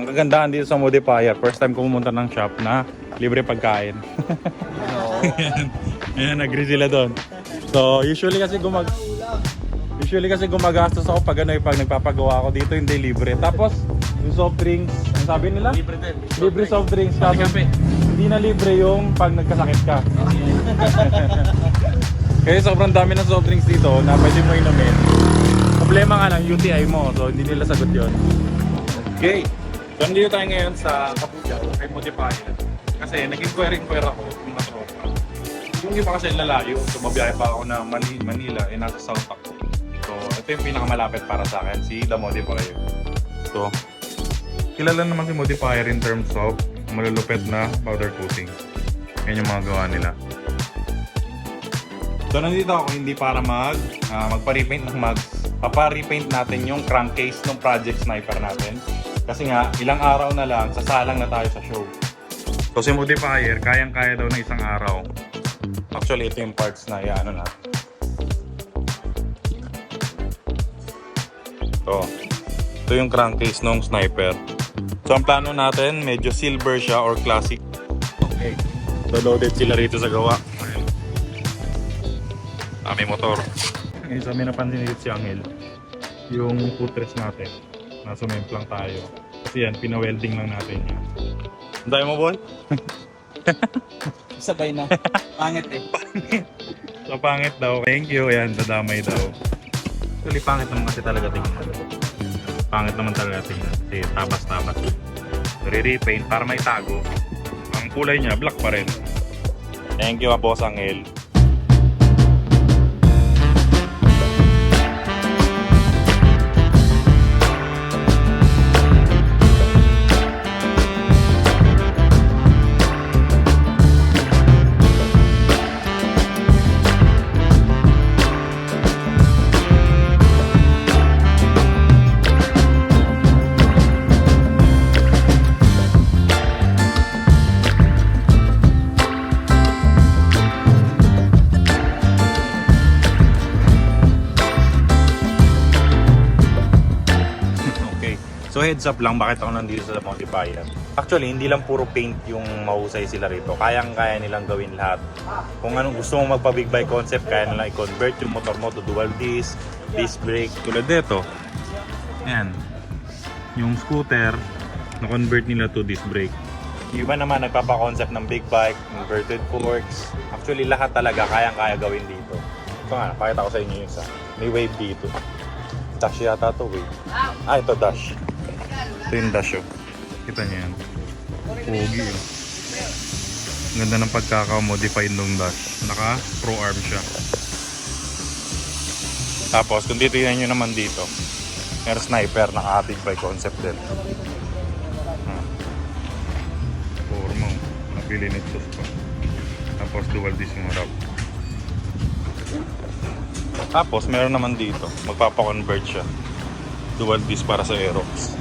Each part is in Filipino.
Ang kagandahan dito sa modifier, first time ko pumunta ng shop na libre pagkain. Ayan, agree sila doon. So, usually kasi gumag Usually kasi gumagastos ako pag ano, eh, pag nagpapagawa ako dito hindi libre. Tapos, yung soft drinks, ang sabi nila? Libre din. Libre soft drinks. Kaso, kape. hindi na libre yung pag nagkasakit ka. Kaya sobrang dami ng soft drinks dito na pwede mo inumin. Problema nga lang, UTI mo. So, hindi nila sagot yon. Okay. Nandito tayo ngayon sa Kapuyaw, kay Modifier. Kasi nag-inquire-inquire ako yung mga tropa. Yung iba kasi lalayo, so mabiyahe pa ako na Mani- Manila, eh nasa South ako. So, ito yung pinakamalapit para sa akin, si The Modifier. So, kilala naman si Modifier in terms of malulupet na powder coating. Yan yung mga gawa nila. So, nandito ako hindi para mag, ah, magpa-repaint ng mags. Papa-repaint natin yung crankcase ng project sniper natin. Kasi nga, ilang araw na lang, sasalang na tayo sa show. So, si Modifier, kayang-kaya daw na isang araw. Actually, ito yung parts na iano natin. Ito. Ito yung crankcase ng sniper. So, ang plano natin, medyo silver siya or classic. Okay. So, loaded sila rito sa gawa. Dami motor. Ngayon sa may napansin dito si Angel, yung footrest natin. Nasa lang tayo. Kasi yan, pina-welding lang natin yan. Ang dami mo, boy? Sabay na. Pangit eh. So, pangit daw. Thank you. Ayan, dadamay daw. Actually, pangit naman kasi talaga tingnan. Pangit naman talaga tingnan. Kasi tabas-tabas. Re-repaint para may tago. Ang kulay niya, black pa rin. Thank you, ah, Boss Angel. So heads up lang, bakit ako nandito sa Modifier? Actually, hindi lang puro paint yung mahusay sila rito. Kayang-kaya nilang gawin lahat. Kung anong gusto mong magpa-big bike concept, kaya nilang i-convert yung motor mo to dual disc, disc brake. Tulad dito. Yan. Yung scooter, na-convert nila to disc brake. Yung iba naman nagpapa-concept ng big bike, inverted forks. Actually, lahat talaga kayang-kaya gawin dito. Ito nga, pakita ko sa inyo yung isa. May wave dito. Dash yata to wave. Ah, ito dash. Ito yung dash. Kita niyo yan. Pogi oh. Ganda ng pagkaka-modified nung dash. Naka pro arm siya. Tapos kung titignan nyo naman dito, meron sniper, naka-atig by concept din. Ah. Forma oh. Napili nito pa. Tapos dual disc yung harap. Tapos meron naman dito, magpapa-convert siya. Dual disc para sa Aerox.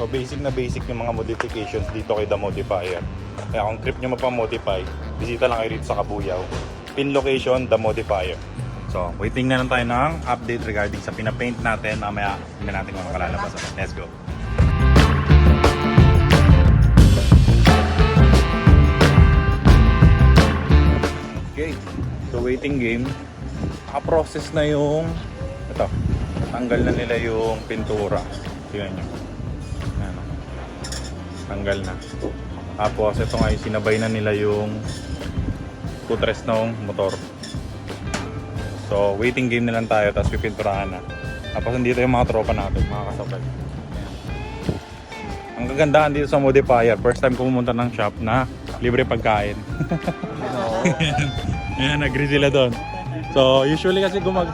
So basic na basic yung mga modifications dito kay The Modifier. Kaya kung trip nyo magpa-modify, bisita lang kayo rito sa Kabuyaw. Pin location, The Modifier. So, waiting na lang tayo ng update regarding sa pinapaint natin. Mamaya, hindi natin kung makalalabas. Let's go. Okay. So waiting game. Naka-process na yung ito. Tanggal na nila yung pintura. Tingnan nyo. Tanggal na. Tapos ito nga yung sinabay na nila yung footrest ng motor. So waiting game na lang tayo tapos pipinturahan na. Tapos nandito yung mga tropa natin, mga kasabay. Ang kagandahan dito sa modifier, first time pumunta ng shop na libre pagkain. Ayan, agree sila doon. So, usually kasi gumag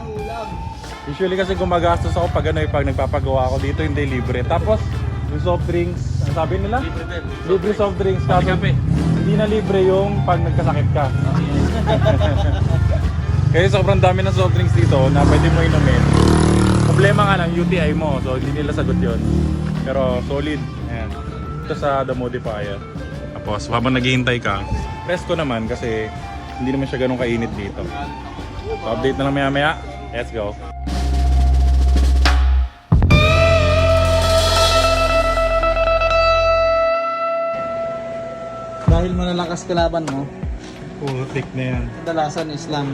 Usually kasi gumagastos ako pag ano, eh, pag nagpapagawa ako dito hindi libre. Tapos, yung soft drinks, ang sabi nila? Libre din. Libre soft drinks. Kaso, kape. hindi na libre yung pag nagkasakit ka. Kaya sobrang dami ng soft drinks dito na pwede mo inumin. Problema nga lang, UTI mo. So, hindi nila sagot yon Pero, solid. Ayan. Ito sa The Modifier. Tapos, habang naghihintay ka, presko naman kasi hindi naman siya ganun kainit dito. So, update na lang maya maya. Let's go. Dahil malalakas kalaban mo, Putik na yan. kadalasan is lang.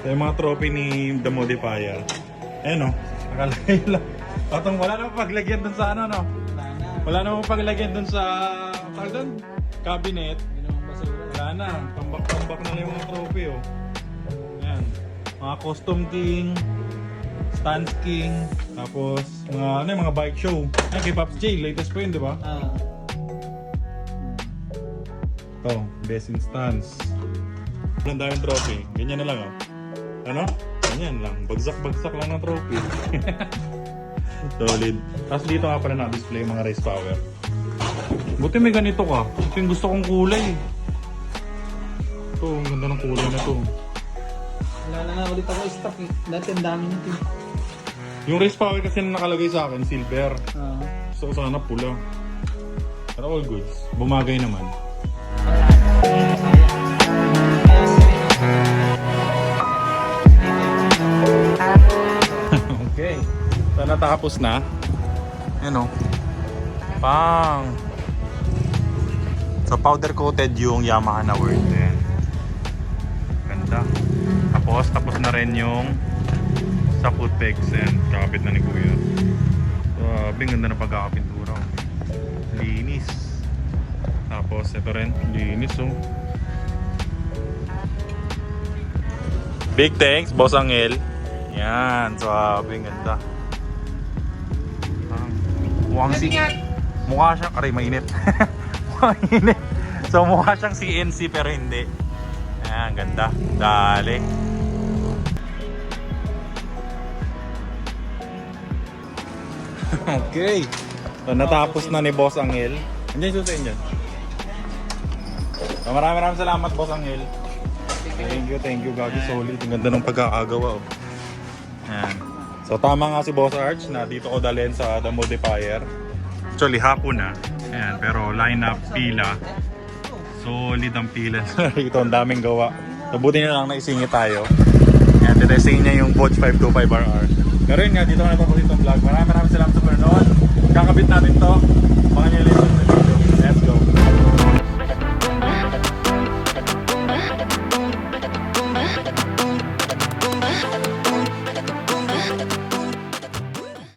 Ito yung mga trophy ni The Modifier. Ayan o, nakalagay lang. Atong wala namang paglagyan dun sa ano no. Wala na. Wala namang paglagyan dun sa tawag dun, cabinet. Naman basura. Wala na, tambak-tambak na lang yung mga trophy oh. Ayan. Mga custom king, stance king, tapos mga ano yung mga bike show. Ayan kay Pops J, latest po yun di ba? Ah. Ito, best in stance. Ang daming trophy. Ganyan na lang oh. Ano? Ganyan lang. Bagsak-bagsak lang ng trophy. Solid. Tapos dito nga pala na-display mga race power. Buti may ganito ka. Ito yung gusto kong kulay. Ito, ang ganda ng kulay na to. Wala na nga ulit ako stock eh. Dati ang dami nito. eh. Yung race power kasi na nakalagay sa akin, silver. Ah. Gusto ko sana pula. Pero all goods. Bumagay naman. Natapos na. Ano? Pang. So powder coated yung Yamaha na word din. Ganda. Tapos tapos na rin yung sa foot pegs and kakabit na ni Kuya. Grabe, ang ganda ng pagkakapintura. oh. Linis. Tapos ito rin, linis oh. Big thanks, Boss Angel. Yan, swabe, ganda. Mukhang si... Mukha siyang... Aray, mainit. mukhang init. So mukha siyang CNC pero hindi. Ayan, ganda. Dali. okay. So natapos na ni Boss Angel. Andiyan yung susayin dyan. So maraming maraming salamat Boss Angel. Thank you, thank you. Gagi solid. Ang ganda ng pagkakagawa. Oh. Yan. So tama nga si Boss Arch na dito ko dalhin sa The Modifier. Actually hapon na. Ayan, pero line up, pila. Solid ang pila. Rito, ang daming gawa. Nabuti na lang naisingit tayo. Ayan, tinesing niya yung Bosch 525RR. Pero nga, dito ko na tapos itong vlog. Maraming maraming salamat sa panonood. Kakabit natin to.